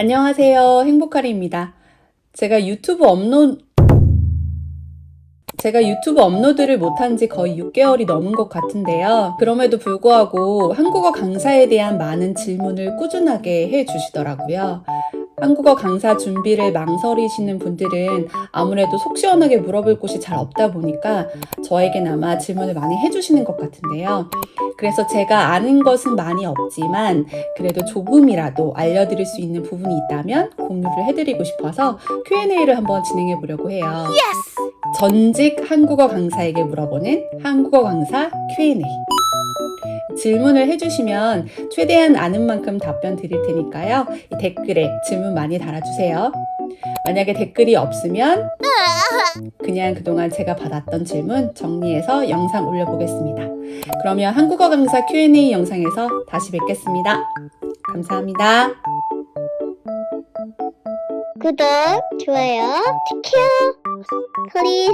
안녕하세요. 행복하리입니다. 제가 유튜브 업로드, 제가 유튜브 업로드를 못한 지 거의 6개월이 넘은 것 같은데요. 그럼에도 불구하고 한국어 강사에 대한 많은 질문을 꾸준하게 해 주시더라고요. 한국어 강사 준비를 망설이시는 분들은 아무래도 속 시원하게 물어볼 곳이 잘 없다 보니까 저에겐 아마 질문을 많이 해주시는 것 같은데요. 그래서 제가 아는 것은 많이 없지만 그래도 조금이라도 알려드릴 수 있는 부분이 있다면 공유를 해드리고 싶어서 Q&A를 한번 진행해 보려고 해요. 전직 한국어 강사에게 물어보는 한국어 강사 Q&A. 질문을 해주시면 최대한 아는 만큼 답변 드릴 테니까요. 이 댓글에 질문 많이 달아주세요. 만약에 댓글이 없으면 그냥 그동안 제가 받았던 질문 정리해서 영상 올려보겠습니다. 그러면 한국어 강사 Q&A 영상에서 다시 뵙겠습니다. 감사합니다. 구독, 좋아요, 튀켜, 플리즈.